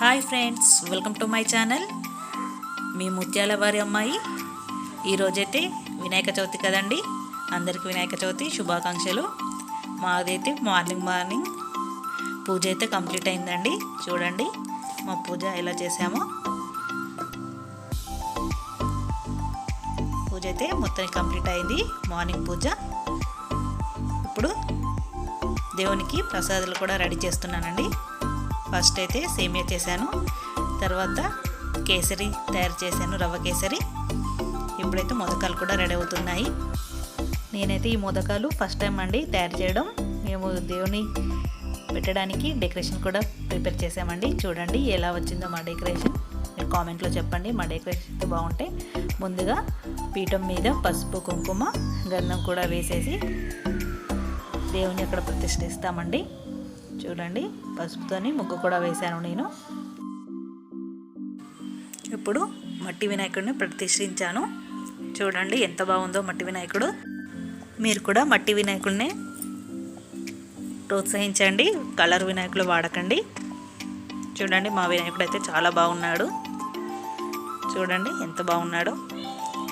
Hi friends welcome to my channel. మీ ముత్యాల వారి అమ్మాయి. ఈరోజైతే వినాయక చవితి కదండి. అందరికీ వినాయక చవితి శుభాకాంక్షలు. మాదైతే మార్నింగ్ మార్నింగ్ పూజ అయితే కంప్లీట్ అయిందండి. చూడండి మా పూజ ఎలా చేసామో పూజ అయితే మొత్తం కంప్లీట్ అయింది. మార్నింగ్ పూజ. ఇప్పుడు దేవునికి ప్రసాదాలు కూడా రెడీ చేస్తున్నానండి. ఫస్ట్ అయితే సేమియా చేశాను. తర్వాత కేసరి తయారు చేశాను రవ్వ కేసరి. ఇప్పుడైతే మొదకాలు కూడా రెడీ అవుతున్నాయి. నేనైతే ఈ మొదకాలు ఫస్ట్ టైం అండి తయారు చేయడం. మేము దేవుని పెట్టడానికి డెకరేషన్ కూడా ప్రిపేర్ చేసామండి చూడండి ఎలా వచ్చిందో మా డెకరేషన్. మీరు కామెంట్లో చెప్పండి మా డెకరేషన్ అయితే బాగుంటే. ముందుగా పీఠం మీద పసుపు కుంకుమ గంధం కూడా వేసేసి దేవుని అక్కడ ప్రతిష్ఠిస్తామండి. చూడండి పసుపుతోని ముగ్గు కూడా వేశాను నేను. ఇప్పుడు మట్టి వినాయకుడిని ప్రతిష్ఠించాను. చూడండి ఎంత బాగుందో మట్టి వినాయకుడు. మీరు కూడా మట్టి వినాయకుడిని ప్రోత్సహించండి కలర్ వినాయకులు వాడకండి. చూడండి మా వినాయకుడు అయితే చాలా బాగున్నాడు. చూడండి ఎంత బాగున్నాడో.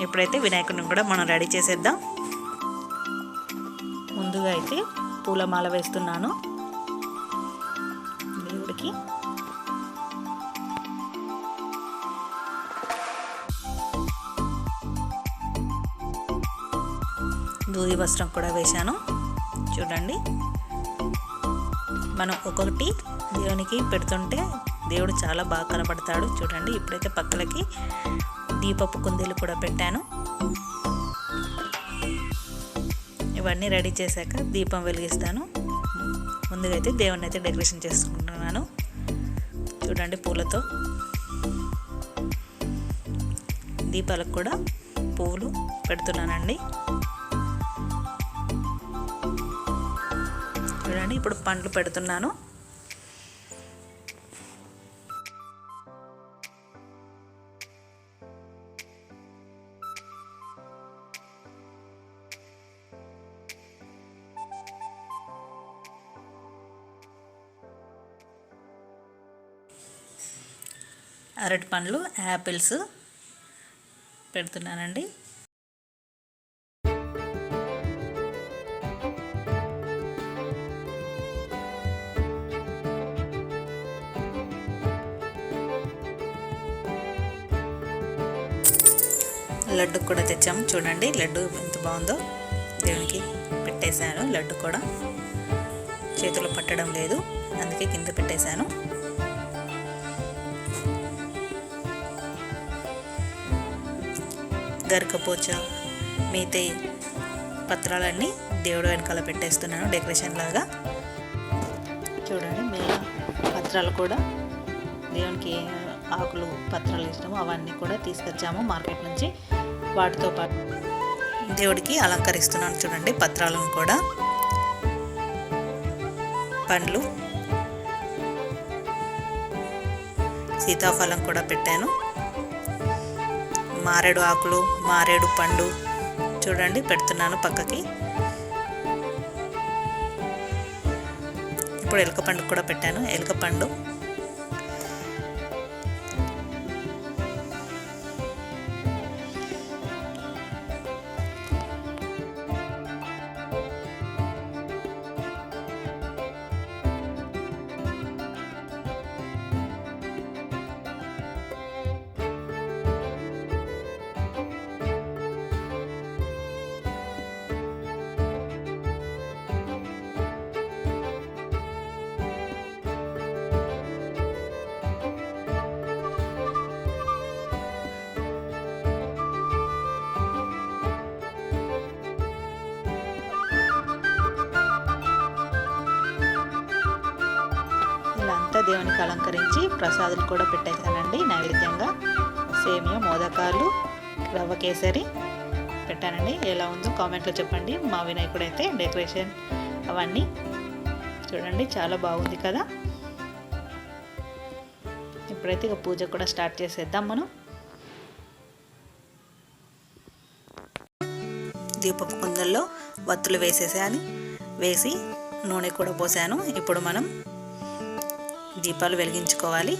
ఇప్పుడైతే వినాయకుడిని కూడా మనం రెడీ చేసేద్దాం. ముందుగా అయితే పూలమాల వేస్తున్నాను. దూది వస్త్రం కూడా వేశాను. చూడండి. మనం ఒక్కొక్కటి దేవునికి పెడుతుంటే దేవుడు చాలా బాగా కనబడతాడు. చూడండి. ఇప్పుడైతే పక్కలకి దీపపు కుందీలు కూడా పెట్టాను. ఇవన్నీ రెడీ చేశాక దీపం వెలిగిస్తాను. ముందుగా అయితే దేవుడిని అయితే డెకరేషన్ చేసుకుంటున్నాను. చూడండి పూలతో. దీపాలకు కూడా పువ్వులు పెడుతున్నానండి. ఇప్పుడు పండ్లు పెడుతున్నాను. అరటి పండ్లు యాపిల్స్ పెడుతున్నానండి. లడ్డు కూడా తెచ్చాము. చూడండి లడ్డు ఎంత బాగుందో. దేవునికి పెట్టేశాను లడ్డు కూడా. చేతిలో పట్టడం లేదు. అందుకే కింద పెట్టేశాను. గరికపోచ మిగతా పత్రాలన్నీ దేవుడు వెనకాల పెట్టేస్తున్నాను డెకరేషన్ లాగా. చూడండి మీ పత్రాలు కూడా. దేవునికి ఆకులు పత్రాలు ఇష్టమో అవన్నీ కూడా తీసుకొచ్చాము మార్కెట్ నుంచి. వాటితో పాటు. దేవుడికి అలంకరిస్తున్నాను చూడండి పత్రాలను కూడా. పండ్లు. సీతాఫలం కూడా పెట్టాను. మారేడు ఆకులు మారేడు పండు చూడండి పెడుతున్నాను పక్కకి. ఇప్పుడు ఎలుక పండు కూడా పెట్టాను ఎలుక పండు దేవునికి అలంకరించి ప్రసాదులు కూడా పెట్టేశానండి. నైవేద్యంగా సేమియా మోదకాలు రవ్వ కేసరి పెట్టానండి. ఎలా ఉందో కామెంట్లో చెప్పండి. మా వినాయకుడు అయితే డెకరేషన్ అవన్నీ చూడండి చాలా బాగుంది కదా. ఇప్పుడైతే ఇక పూజ కూడా స్టార్ట్ చేసేద్దాం మనం. దీపపు కుందల్లో వత్తులు వేసేసాను వేసి నూనె కూడా పోసాను. ఇప్పుడు మనం దీపాలు వెలిగించుకోవాలి.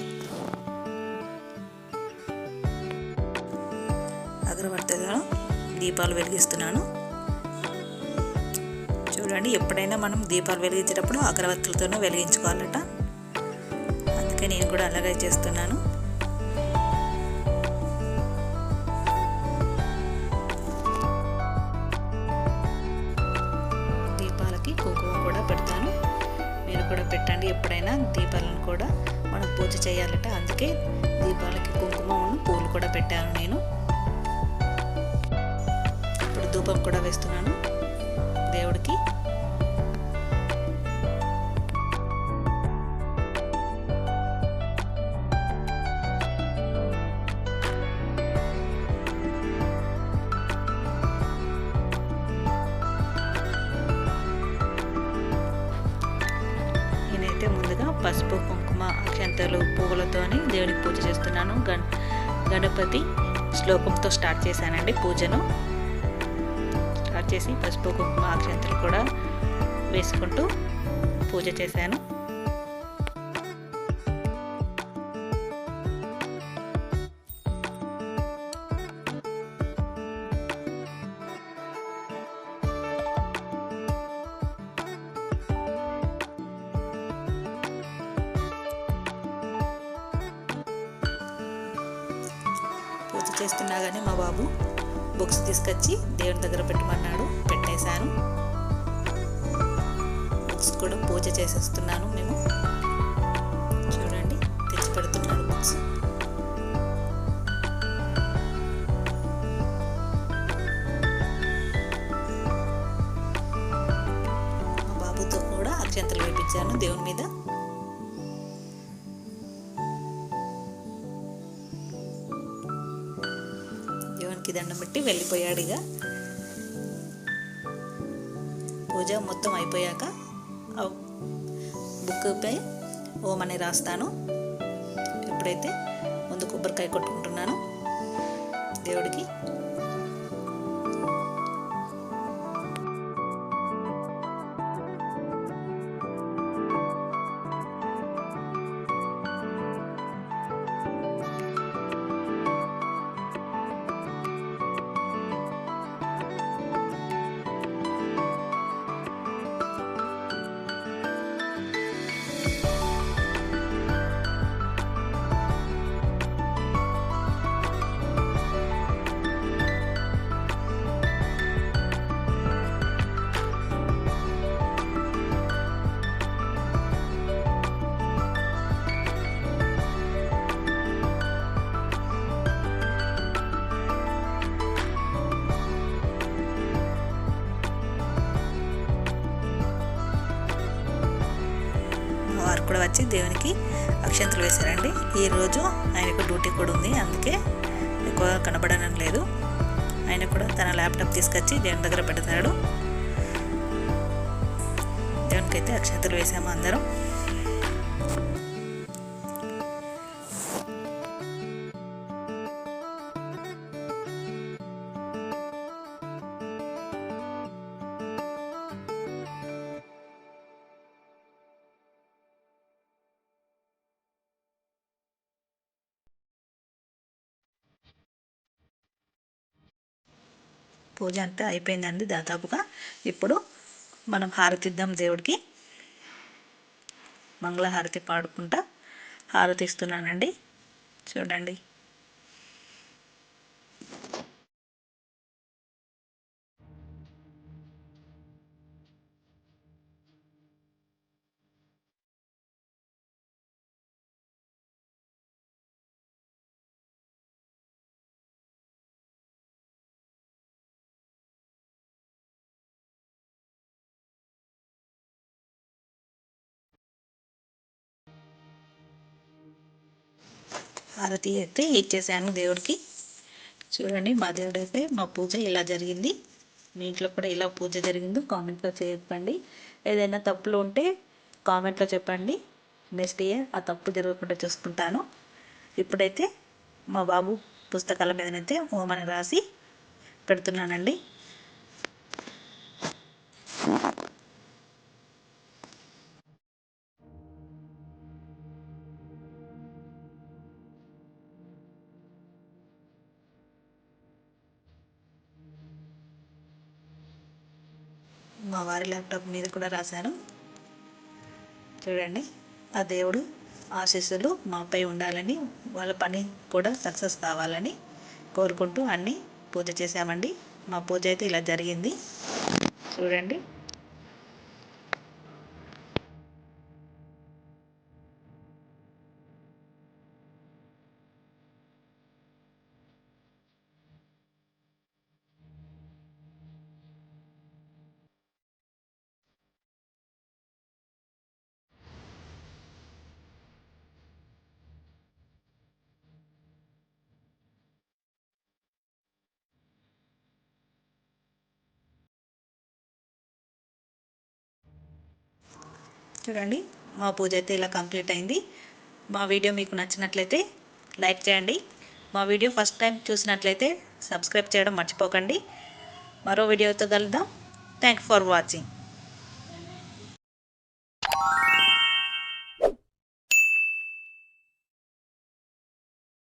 అగరబత్తిలో దీపాలు వెలిగిస్తున్నాను. చూడండి ఎప్పుడైనా మనం దీపాలు వెలిగించేటప్పుడు అగరబత్తులతోనే వెలిగించుకోవాలట. అందుకే నేను కూడా అలాగే చేస్తున్నాను. చేయాలట అందుకే దీపాలకి కుంకుమ పూలు కూడా పెట్టాను నేను. ఇప్పుడు ధూపం కూడా వేస్తున్నాను. అక్షంతలు పువ్వులతోని దేవుడికి పూజ చేస్తున్నాను. గణ గణపతి శ్లోకంతో స్టార్ట్ చేశానండి పూజను. స్టార్ట్ చేసి పసుపు కుంకుమ అక్షంతలు కూడా వేసుకుంటూ పూజ చేశాను. చేస్తున్నా కానీ మా బాబు బుక్స్ తీసుకొచ్చి దేవుని దగ్గర పెట్టమన్నాడు పెట్టేశాను. బుక్స్ కూడా పూజ చేసేస్తున్నాను మేము. చూడండి తెచ్చి పెడుతున్నాడు బుక్స్. దేవునికి దండం పెట్టి వెళ్ళిపోయాడు ఇక. పూజ మొత్తం అయిపోయాక బుక్పై ఓం అని రాస్తాను. ఎప్పుడైతే ముందు కొబ్బరికాయ కొట్టుకుంటున్నాను దేవుడికి కూడా వచ్చి దేవునికి అక్షంతలు వేశారండి. ఈరోజు ఆయనకు డ్యూటీ కూడా ఉంది. అందుకే ఎక్కువ కనబడడం లేదు. ఆయన కూడా తన ల్యాప్టాప్ తీసుకొచ్చి దేవుని దగ్గర పెడతాడు దేవునికి అయితే అక్షంతలు వేసాము అందరం. పూజ అంతా అయిపోయిందండి దాదాపుగా. ఇప్పుడు మనం హారతి ఇద్దాం దేవుడికి. మంగళహారతి పాడుకుంటా హారతి ఇస్తున్నానండి చూడండి. హారతి అయితే ఇచ్చేసాను దేవుడికి. చూడండి మా దేవుడు అయితే మా పూజ ఇలా జరిగింది. మీ ఇంట్లో కూడా ఇలా పూజ జరిగిందో కామెంట్లో చెప్పండి. ఏదైనా తప్పులు ఉంటే కామెంట్లో చెప్పండి. నెక్స్ట్ ఇయర్ ఆ తప్పు జరగకుండా చూసుకుంటాను. ఇప్పుడైతే మా బాబు పుస్తకాల మీదనైతే ఓమని రాసి పెడుతున్నానండి. వారి ల్యాప్టాప్ మీద కూడా రాశాను. చూడండి ఆ దేవుడు ఆశీస్సులు మాపై ఉండాలని వాళ్ళ పని కూడా సక్సెస్ కావాలని కోరుకుంటూ అన్నీ పూజ చేశామండి. మా పూజ అయితే ఇలా జరిగింది. చూడండి. చూడండి మా పూజ అయితే ఇలా కంప్లీట్ అయింది. మా వీడియో మీకు నచ్చినట్లయితే లైక్ చేయండి. మా వీడియో ఫస్ట్ టైం చూసినట్లయితే సబ్స్క్రైబ్ చేయడం మర్చిపోకండి. మరో వీడియోతో కలుద్దాం. Thank for watching